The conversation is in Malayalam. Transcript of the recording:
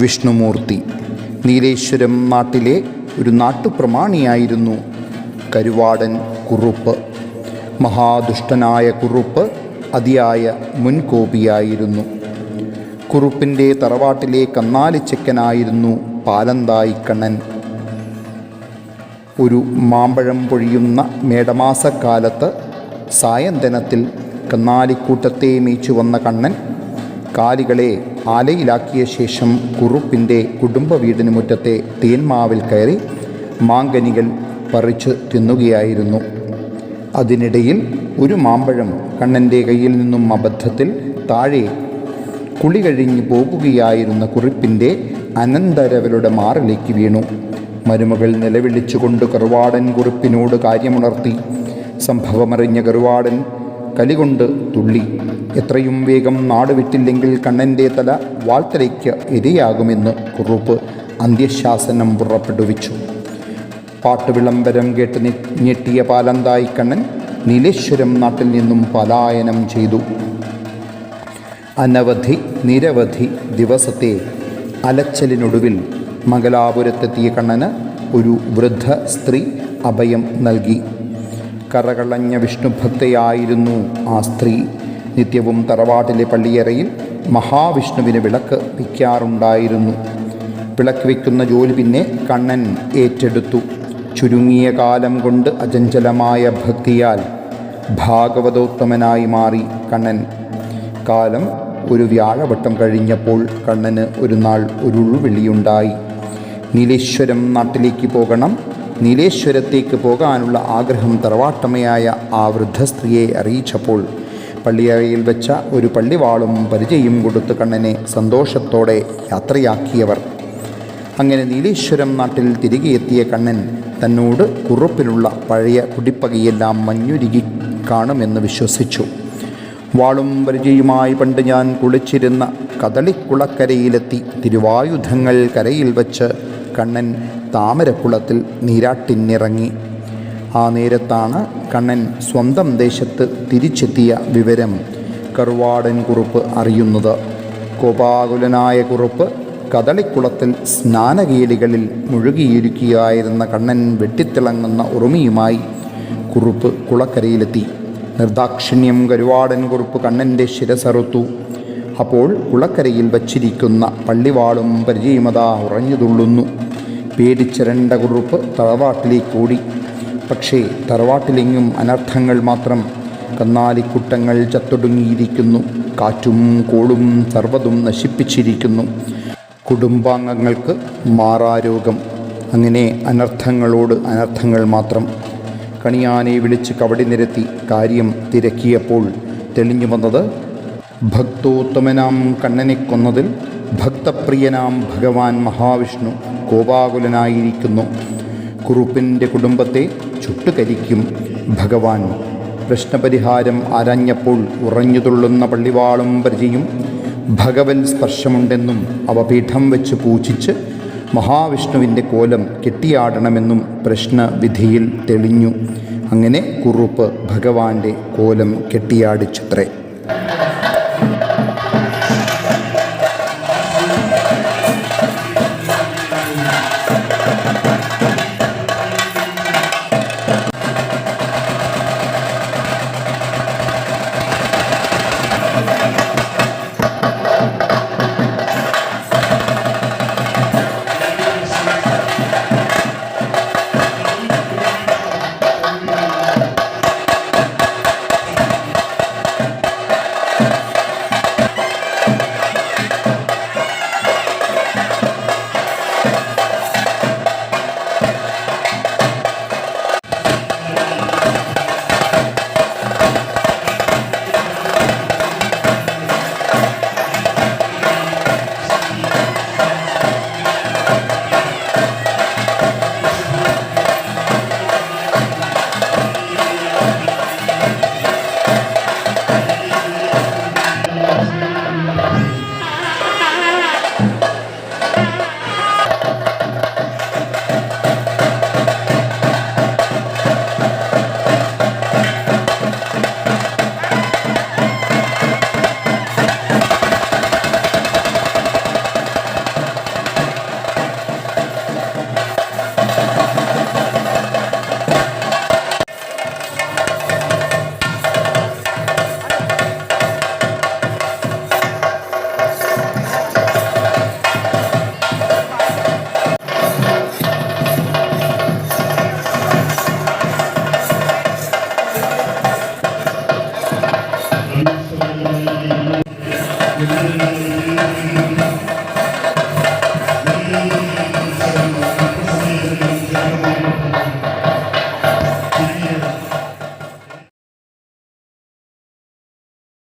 വിഷ്ണുമൂർത്തി. നീലേശ്വരം നാട്ടിലെ ഒരു നാട്ടുപ്രമാണിയായിരുന്നു കരുവാടൻ കുറുപ്പ്. മഹാദുഷ്ടനായ കുറുപ്പ് അതിയായ മുൻകോപിയായിരുന്നു. കുറുപ്പിന്റെ തറവാട്ടിലെ കന്നാലിച്ചക്കനായിരുന്നു പാലന്തായിക്കണ്ണൻ. ഒരു മാമ്പഴം പൊഴിയുന്ന മേടമാസക്കാലത്ത് സായന്തനത്തിൽ കന്നാലിക്കൂട്ടത്തെ മേച്ചു വന്ന കണ്ണൻ കാലികളെ ആലയിലാക്കിയ ശേഷം കുറുപ്പിന്റെ കുടുംബ വീടിന് മുറ്റത്തെ തേന്മാവിൽ കയറി മാങ്കനികൾ പറിച്ച് തിന്നുകയായിരുന്നു. അതിനിടയിൽ ഒരു മാമ്പഴം കണ്ണന്റെ കയ്യിൽ നിന്നും അബദ്ധത്തിൽ താഴെ കുളി കഴിഞ്ഞു പോകുകയായിരുന്ന കുറിപ്പിന്റെ അനന്തരവരുടെ മാറിലേക്ക് വീണു. മരുമകൾ നിലവിളിച്ചുകൊണ്ട് കറുവാടൻ കുറിപ്പിനോട് കാര്യമുണർത്തി. സംഭവമറിഞ്ഞ കറുവാടൻ കലികൊണ്ട് തുള്ളി. എത്രയും വേഗം നാട് വിട്ടില്ലെങ്കിൽ കണ്ണന്റെ തല വാൾത്തലയ്ക്ക് ഇരയാകുമെന്ന് കുറുപ്പ് അന്ത്യശാസനം പുറപ്പെടുവിച്ചു. പാട്ടുവിളംബരം കേട്ട് ഞെ- ഞെട്ടിയ പാലന്തായി കണ്ണൻ നീലേശ്വരം നാട്ടിൽ നിന്നും പലായനം ചെയ്തു. അനവധി നിരവധി ദിവസത്തെ അലച്ചലിനൊടുവിൽ മംഗലാപുരത്തെത്തിയ കണ്ണന് ഒരു വൃദ്ധ സ്ത്രീ അഭയം നൽകി. കറകളഞ്ഞ വിഷ്ണുഭക്തയായിരുന്നു ആ സ്ത്രീ. നിത്യവും തറവാട്ടിലെ പള്ളിയറയിൽ മഹാവിഷ്ണുവിന് വിളക്ക് വയ്ക്കാറുണ്ടായിരുന്നു. വിളക്ക് വയ്ക്കുന്ന ജോലി പിന്നെ കണ്ണൻ ഏറ്റെടുത്തു. ചുരുങ്ങിയ കാലം കൊണ്ട് അചഞ്ചലമായ ഭക്തിയാൽ ഭാഗവതോത്തമനായി മാറി കണ്ണൻ. കാലം ഒരു വ്യാഴവട്ടം കഴിഞ്ഞപ്പോൾ കണ്ണന് ഒരു നാൾ ഒരു ഉൾവിളിയുണ്ടായി നീലേശ്വരം നാട്ടിലേക്ക് പോകണം. നീലേശ്വരത്തേക്ക് പോകാനുള്ള ആഗ്രഹം തറവാട്ടമ്മയായ ആ വൃദ്ധസ്ത്രീയെ അറിയിച്ചപ്പോൾ പള്ളിയറയിൽ വെച്ച ഒരു പള്ളിവാളും പരിചയം കൊടുത്ത് കണ്ണനെ സന്തോഷത്തോടെ യാത്രയാക്കിയവർ. അങ്ങനെ നീലേശ്വരം നാട്ടിൽ തിരികെ എത്തിയ കണ്ണൻ തന്നോട് കുറുപ്പിലുള്ള പഴയ കുടിപ്പകയെല്ലാം മഞ്ഞുരുകി കാണുമെന്ന് വിശ്വസിച്ചു. വാളും പരിചയുമായി പണ്ട് ഞാൻ കുളിച്ചിരുന്ന കദളിക്കുളക്കരയിലെത്തി തിരുവായുധങ്ങൾ കരയിൽ വച്ച് കണ്ണൻ താമരക്കുളത്തിൽ നീരാട്ടിനിറങ്ങി. ആ നേരത്താണ് കണ്ണൻ സ്വന്തം ദേശത്ത് തിരിച്ചെത്തിയ വിവരം കറുവാടൻ കുറുപ്പ് അറിയുന്നത്. കോപാകുലനായ കുറുപ്പ് കദളിക്കുളത്തിൽ സ്നാനകീലികളിൽ മുഴുകിയിരിക്കുകയായിരുന്ന കണ്ണൻ വെട്ടിത്തിളങ്ങുന്ന ഉറുമിയുമായി കുറുപ്പ് കുളക്കരയിലെത്തി. നിർദാക്ഷിണ്യം കരുവാടൻ കുറുപ്പ് കണ്ണന്റെ ശിരസറുത്തു. അപ്പോൾ കുളക്കരയിൽ വച്ചിരിക്കുന്ന പള്ളിവാളും പരിചയമതാ ഉറഞ്ഞുതുള്ളുന്നു. പേടിച്ചിരണ്ട കുറുപ്പ് തറവാട്ടിലേക്ക് ഓടി. പക്ഷേ തറവാട്ടിലെങ്ങും അനർത്ഥങ്ങൾ മാത്രം കന്നാലിക്കുട്ടങ്ങൾ ചത്തൊടുങ്ങിയിരിക്കുന്നു. കാറ്റും കോളും സർവതും നശിപ്പിച്ചിരിക്കുന്നു. കുടുംബാംഗങ്ങൾക്ക് മാറാരോഗം. അങ്ങനെ അനർത്ഥങ്ങളോട് അനർത്ഥങ്ങൾ മാത്രം. കണിയാനെ വിളിച്ച് കവടി നിരത്തി കാര്യം തിരക്കിയപ്പോൾ തെളിഞ്ഞു വന്നത് ഭക്തോത്തമനാം കണ്ണനെ കൊന്നതിൽ ഭക്തപ്രിയനാം ഭഗവാൻ മഹാവിഷ്ണു കോപാകുലനായിരിക്കുന്നു. കുറുപ്പിന്റെ കുടുംബത്തെ ചുട്ടുകരിക്കും ഭഗവാൻ. പ്രശ്നപരിഹാരം അരഞ്ഞപ്പോൾ ഉറഞ്ഞുതുള്ളുന്ന പള്ളിവാളും പരിചയും. ഭഗവൻ സ്പർശമുണ്ടെന്നും അവ പീഠം വെച്ച് പൂജിച്ച് മഹാവിഷ്ണുവിന്റെ കോലം കെട്ടിയാടണമെന്നും പ്രശ്നവിധിയിൽ തെളിഞ്ഞു. അങ്ങനെ കുറുപ്പ് ഭഗവാന്റെ കോലം കെട്ടിയാടിച്ചത്രേ ും.